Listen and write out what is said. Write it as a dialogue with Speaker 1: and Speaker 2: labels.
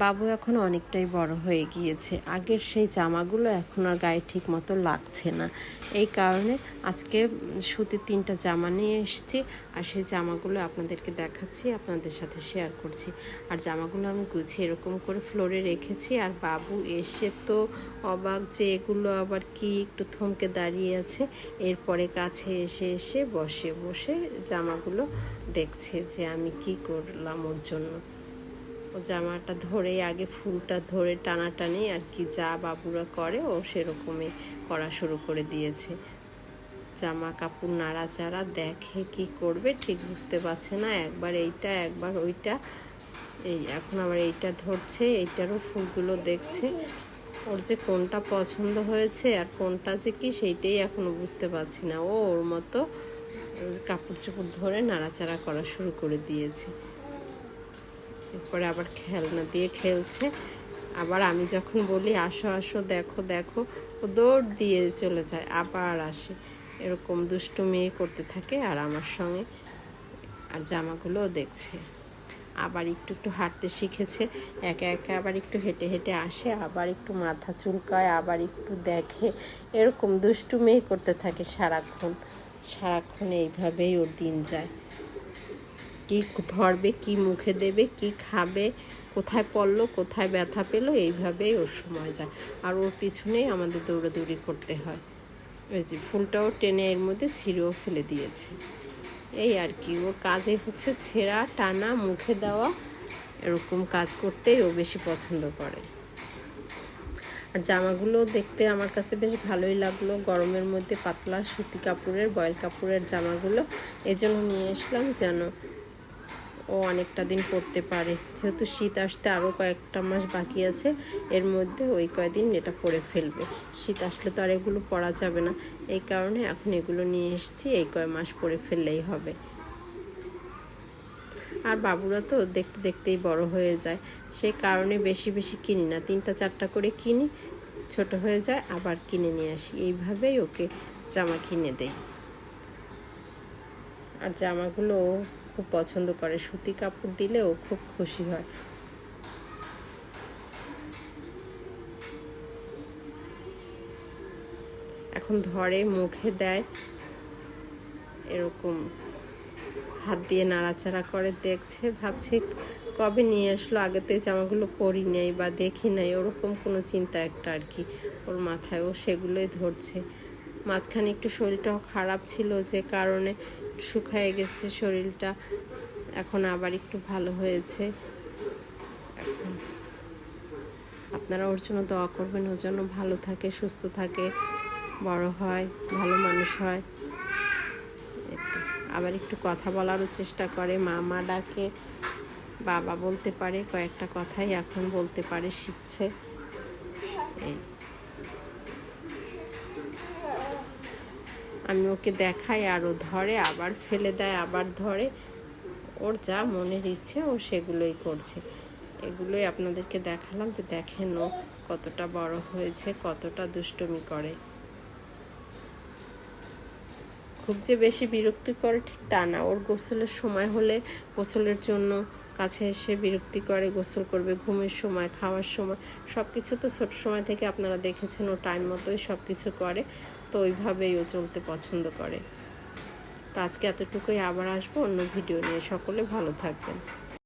Speaker 1: বাবু এখন অনেকটাই বড় হয়ে গিয়েছে। আগের সেই জামাগুলো এখন আর গায়ে ঠিক মতো লাগছে না। এই কারণে আজকে সুতির তিনটা জামা নিয়ে এসেছি আর সেই জামাগুলো আপনাদেরকে দেখাচ্ছি, আপনাদের সাথে শেয়ার করছি। আর জামাগুলো আমি গুছিয়ে এরকম করে ফ্লোরে রেখেছি আর বাবু এসে তো অবাক যে এগুলো আবার কি একটু থমকে দাঁড়িয়ে আছে। এরপরে কাছে এসে এসে বসে বসে জামাগুলো দেখছে যে আমি কি করলাম ওর জন্য। ও জামাটা ধরে আগে ফুলটা ধরে টানাটানি আর কি যা বাবুরা করে ও সেরকমই করা শুরু করে দিয়েছে। জামা কাপড় নাড়াচাড়া দেখে কি করবে ঠিক বুঝতে পারছে না। একবার এইটা, একবার ওইটা। এই এখন আবার এইটা ধরছে, এইটারও ফুলগুলো দেখছে। ওর যে কোনটা পছন্দ হয়েছে আর কোনটা যে কি সেইটাই এখনও বুঝতে পারছি না। ও ওর মতো কাপড় চোপড় ধরে নাড়াচাড়া করা শুরু করে দিয়েছে। এরপরে আবার খেলনা দিয়ে খেলছে। আবার আমি যখন বলি, আসো আসো, দেখো দেখো, ও দৌড় দিয়ে চলে যায়, আবার আসে। এরকম দুষ্টু দুষ্টুমি করতে থাকে আর আমার সঙ্গে। আর জামাগুলোও দেখছে। আবার একটু একটু হাঁটতে শিখেছে। একা একা আবার একটু হেঁটে হেঁটে আসে, আবার একটু মাথা চুলকায়, আবার একটু দেখে। এরকম দুষ্টুমি করতে থাকে সারাক্ষণ। সারাক্ষণ এইভাবেই ওর দিন যায়। কি ধরবে, কি মুখে দেবে, কি খাবে, কোথায় পড়ল, কোথায় ব্যথা পেল, এইভাবেই ওর সময় যায়। আর ওর পিছনেই আমাদের দৌড়াদৌড়ি করতে হয়। ওই যে ফুলটাও টেনে এর মধ্যে ছিঁড়েও ফেলে দিয়েছে। এই আর কি, ওর কাজে হচ্ছে ছেঁড়া, টানা, মুখে দেওয়া, এরকম কাজ করতেই ও বেশি পছন্দ করে। আর জামাগুলো দেখতে আমার কাছে বেশ ভালোই লাগল। গরমের মধ্যে পাতলা সুতি কাপড়ের, বয়েল কাপড়ের জামাগুলো। এজন্য নিয়ে আসলাম যেন ও অনেকটা দিন পড়তে পারে। যেহেতু শীত আসতে আরও কয়েকটা মাস বাকি আছে, এর মধ্যে ওই কয়দিন এটা পরে ফেলবে। শীত আসলে তো আর এগুলো পরা যাবে না। এই কারণে এখন এগুলো নিয়ে এসেছি, এই কয় মাস পরে ফেললেই হবে। আর বাবুরা তো দেখতে দেখতেই বড় হয়ে যায়। সেই কারণে বেশি বেশি কিনি না। তিনটা চারটা করে কিনি, ছোট হয়ে যায়, আবার কিনে নিয়ে আসি। এইভাবেই ওকে জামা কিনে দেই। আর জামাগুলো খুব পছন্দ করে। সুতি কাপড় দিলে ও খুব খুশি হয়। এখন ধরে, মুখে দেয়। এরকম হাত দিয়ে নাড়াচাড়া করে, দেখছে, ভাবছি, কবে নিয়ে আসলো? আগে তো এই জামাগুলো পরি নাই বা দেখি নাই। ওরকম কোনো চিন্তা একটা আর কি ওর মাথায়। ও সেগুলোই ধরছে। মাঝখানে একটু শরীরটাও খারাপ ছিল যে কারণে শুকায় গেছে শরীরটা, এখন আবার একটু ভালো হয়েছে। আপনারা ওর জন্য দোয়া করবেন, ওর জন্য ভালো থাকে, সুস্থ থাকে, বড় হয়, ভালো মানুষ হয়। আবার একটু কথা বলারও চেষ্টা করে, মা মা ডাকে, বাবা বলতে পারে, কয়েকটা কথাই এখন বলতে পারে, শিখছে। এই। আমি ওকে দেখাই আর ও ধরে, আবার ফেলে দেয়, আবার ধরে। ওর যা মনের ইচ্ছে, ও সেগুলোই করছে। এগুলোই আপনাদেরকে দেখালাম যে দেখেন ও কতটা বড় হয়েছে, কতটা দুষ্টমি করে। খুব যে বেশি বিরক্তি করে ঠিক তা না। ওর গোসলের সময় হলে গোসলের জন্য কাছে এসে বিরক্তি করে, গোসল করবে, ঘুমের সময়, খাওয়ার সময়। সব কিছু তো ছোট সময় থেকে আপনারা দেখেছেন, ও টাইম মতোই সব কিছু করে। তো ওইভাবেই ও চলতে পছন্দ করে। তো আজকে এতটুকুই, আবার আসব অন্য ভিডিও নিয়ে। সকলে ভালো থাকবেন।